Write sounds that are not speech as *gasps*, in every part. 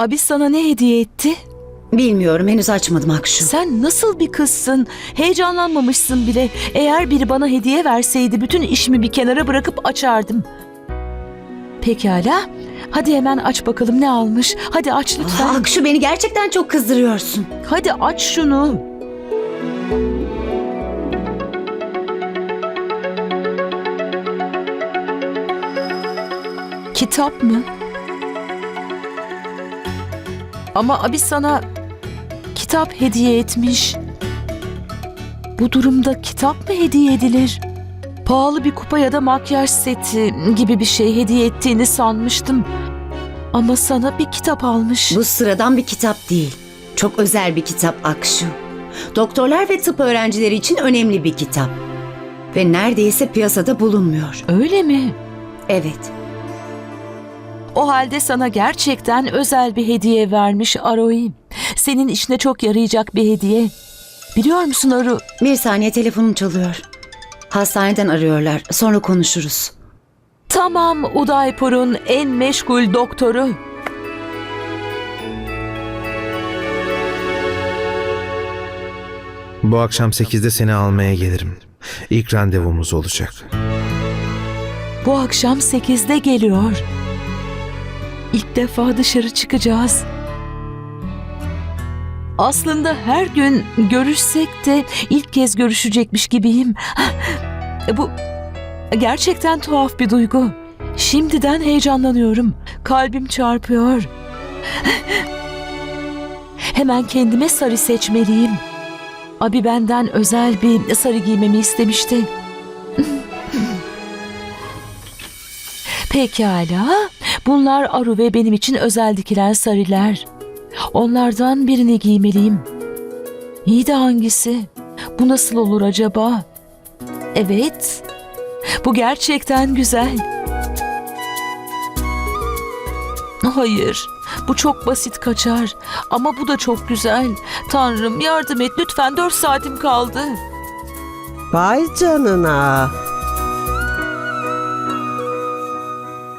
Abi sana ne hediye etti? Bilmiyorum henüz açmadım Akşu. Sen nasıl bir kızsın? Heyecanlanmamışsın bile. Eğer biri bana hediye verseydi bütün işimi bir kenara bırakıp açardım. Pekala. Hadi hemen aç bakalım ne almış. Hadi aç lütfen. Aa, Akşu beni gerçekten çok kızdırıyorsun. Hadi aç şunu. Kitap mı? Ama abi sana kitap hediye etmiş. Bu durumda kitap mı hediye edilir? Pahalı bir kupa ya da makyaj seti gibi bir şey hediye ettiğini sanmıştım. Ama sana bir kitap almış. Bu sıradan bir kitap değil. Çok özel bir kitap Akşu. Doktorlar ve tıp öğrencileri için önemli bir kitap. Ve neredeyse piyasada bulunmuyor. Öyle mi? Evet. O halde sana gerçekten özel bir hediye vermiş Aroi. Senin işine çok yarayacak bir hediye. Biliyor musun Aru? Bir saniye telefonum çalıyor. Hastaneden arıyorlar. Sonra konuşuruz. Tamam Udaipur'un en meşgul doktoru. Bu akşam 8'de seni almaya gelirim. İlk randevumuz olacak. Bu akşam 8'de geliyor. İlk defa dışarı çıkacağız. Aslında her gün görüşsek de ilk kez görüşecekmiş gibiyim. *gasps* Bu gerçekten tuhaf bir duygu. Şimdiden heyecanlanıyorum. Kalbim çarpıyor. *gasps* Hemen kendime sarı seçmeliyim. Abi benden özel bir sarı giymemi istemişti. *laughs* Pekala. Bunlar Aru ve benim için özel dikilen sarılar. Onlardan birini giymeliyim. İyi de hangisi? Bu nasıl olur acaba? Evet. Bu gerçekten güzel. Hayır. Bu çok basit kaçar. Ama bu da çok güzel. Tanrım yardım et lütfen dört saatim kaldı. Vay canına.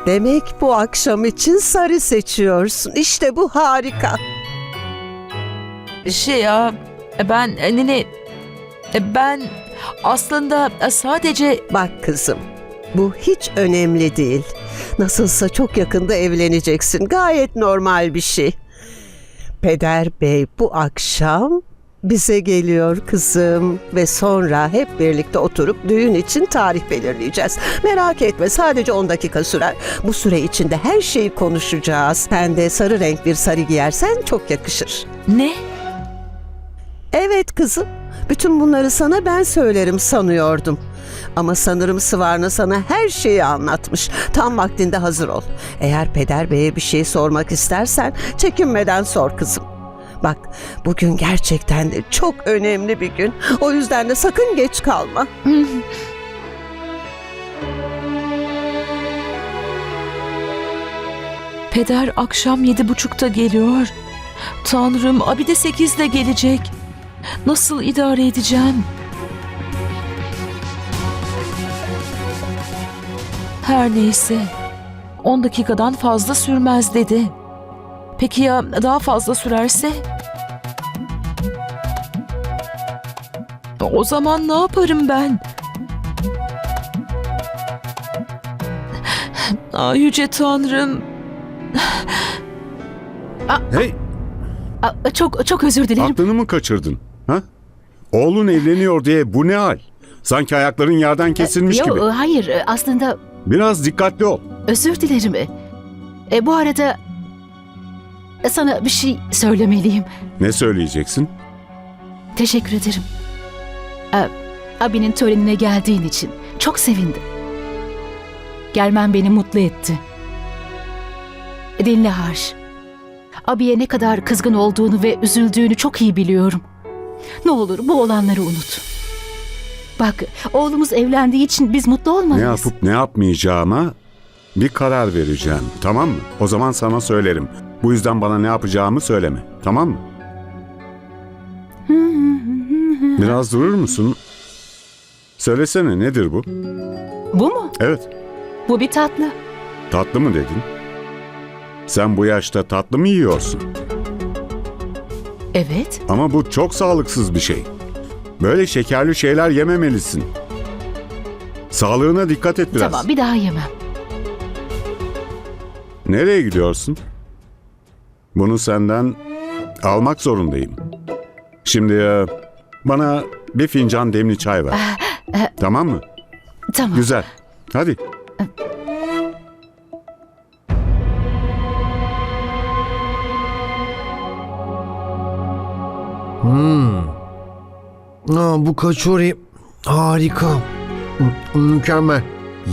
Demek bu akşam için sarı seçiyorsun. İşte bu harika. Şey ya ben nene ben aslında sadece Bak kızım, bu hiç önemli değil. Nasılsa çok yakında evleneceksin. Gayet normal bir şey. Peder Bey bu akşam bize geliyor kızım ve sonra hep birlikte oturup düğün için tarih belirleyeceğiz. Merak etme sadece 10 dakika sürer. Bu süre içinde her şeyi konuşacağız. Sen de sarı renk bir sarı giyersen çok yakışır. ne? Evet kızım. Bütün bunları sana ben söylerim sanıyordum. Ama sanırım Sıvarna sana her şeyi anlatmış. Tam vaktinde hazır ol. Eğer Peder Bey'e bir şey sormak istersen çekinmeden sor kızım. Bugün gerçekten de çok önemli bir gün. O yüzden de sakın geç kalma. *laughs* Peder akşam yedi buçukta geliyor. Tanrım abi de sekizde gelecek. Nasıl idare edeceğim? Her neyse. On dakikadan fazla sürmez dedi. Peki ya daha fazla sürerse? O zaman ne yaparım ben? Ah yüce tanrım. Hey, Aa, Çok çok özür dilerim. aklını mı kaçırdın? Ha? Oğlun evleniyor diye bu ne hal? Sanki ayakların yerden kesilmiş Yo, gibi. hayır e, aslında Biraz dikkatli ol. özür dilerim. E, E, bu arada e, sana bir şey söylemeliyim. Ne söyleyeceksin? Teşekkür ederim. Abinin törenine geldiğin için çok sevindim. Gelmen beni mutlu etti. Dinle Harş. Abiye ne kadar kızgın olduğunu ve üzüldüğünü çok iyi biliyorum. Ne olur bu olanları unut. Bak oğlumuz evlendiği için biz mutlu Ne olmalıyız. yapıp ne yapmayacağıma bir karar vereceğim. Tamam mı? O zaman sana söylerim. Bu yüzden bana ne yapacağımı söyleme. Tamam mı? Biraz durur musun? Söylesene nedir bu? Bu mu? Evet. Bu bir tatlı. Tatlı mı dedin? Sen bu yaşta tatlı mı yiyorsun? Evet. Ama bu çok sağlıksız bir şey. Böyle şekerli şeyler yememelisin. Sağlığına dikkat et biraz. Tamam bir daha yemem. Nereye gidiyorsun? Bunu senden almak zorundayım. Şimdi e, bana bir fincan demli çay ver. tamam mı? Tamam. Güzel. Hadi. Hmm. Aa, bu kaçori harika. Mü- Mükemmel.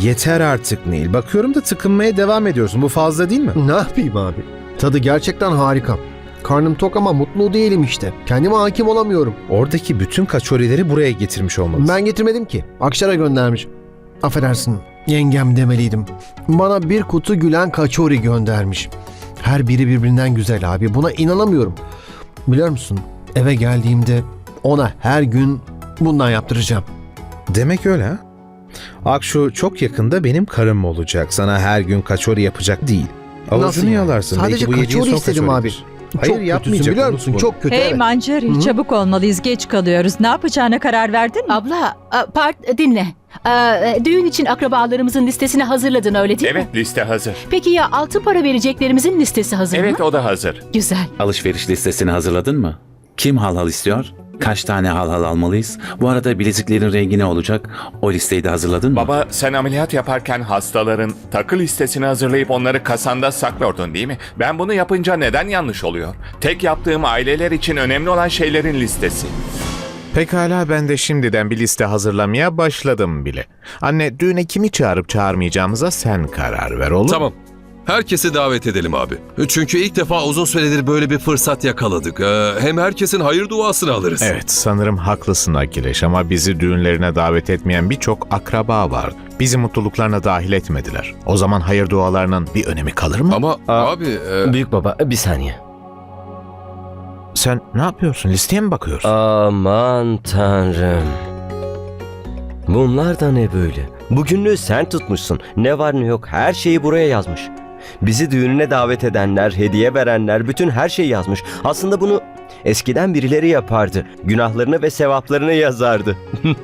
Yeter artık Neil. Bakıyorum da tıkınmaya devam ediyorsun. Bu fazla değil mi? Ne yapayım abi? Tadı gerçekten harika. Karnım tok ama mutlu değilim işte. Kendime hakim olamıyorum. Oradaki bütün kaçorileri buraya getirmiş olmalısın. Ben getirmedim ki. Akşar'a göndermiş. Affedersin. Yengem demeliydim. Bana bir kutu gülen kaçori göndermiş. Her biri birbirinden güzel abi. Buna inanamıyorum. Biliyor musun? Eve geldiğimde ona her gün bundan yaptıracağım. Demek öyle ha? Akşu çok yakında benim karım olacak. Sana her gün kaçori yapacak değil. Avucunu yani? yalarsın. Sadece Belki bu yediğin kaçori son istedim abi. kaçoridir. Hayır çok yapmayacak. biliyor musun? bunu. Çok kötü. Hey evet. Mancari, çabuk olmalıyız, geç kalıyoruz. Ne yapacağına karar verdin mi? Abla a, part dinle. Aa, düğün için akrabalarımızın listesini hazırladın öyle değil mi? Evet liste hazır. Peki ya altın para vereceklerimizin listesi hazır Evet mı? o da hazır. Güzel. Alışveriş listesini hazırladın mı? Kim halhal istiyor? Kaç tane halhal almalıyız? Bu arada bileziklerin rengi ne olacak? O listeyi de hazırladın mı? Baba sen ameliyat yaparken hastaların takı listesini hazırlayıp onları kasanda saklıyordun değil mi? Ben bunu yapınca neden yanlış oluyor? Tek yaptığım aileler için önemli olan şeylerin listesi. Pekala ben de şimdiden bir liste hazırlamaya başladım bile. Anne düğüne kimi çağırıp çağırmayacağımıza sen karar ver olur mu? Tamam. Herkesi davet edelim abi. Çünkü ilk defa uzun süredir böyle bir fırsat yakaladık. Ee, hem herkesin hayır duasını alırız. Evet sanırım haklısın Akileş ama bizi düğünlerine davet etmeyen birçok akraba var. Bizi mutluluklarına dahil etmediler. O zaman hayır dualarının bir önemi kalır mı? Ama abi... e, Büyük baba bir saniye. Sen ne yapıyorsun? Listeye mi bakıyorsun? Aman tanrım. Bunlar da ne böyle? Bugünlüğü sen tutmuşsun. Ne var ne yok her şeyi buraya yazmış. Bizi düğününe davet edenler, hediye verenler bütün her şeyi yazmış. Aslında bunu eskiden birileri yapardı. Günahlarını ve sevaplarını yazardı.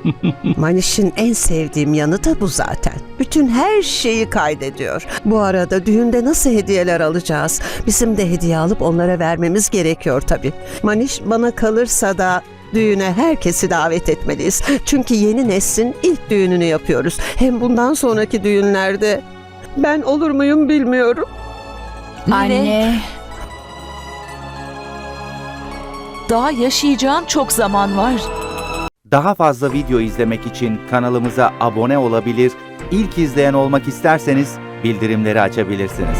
*laughs* Maniş'in en sevdiğim yanı da bu zaten. Bütün her şeyi kaydediyor. Bu arada düğünde nasıl hediyeler alacağız? Bizim de hediye alıp onlara vermemiz gerekiyor tabii. Maniş bana kalırsa da düğüne herkesi davet etmeliyiz. Çünkü yeni neslin ilk düğününü yapıyoruz. Hem bundan sonraki düğünlerde ben olur muyum bilmiyorum. Anne. Daha yaşayacağın çok zaman var. Daha fazla video izlemek için kanalımıza abone olabilir, ilk izleyen olmak isterseniz bildirimleri açabilirsiniz.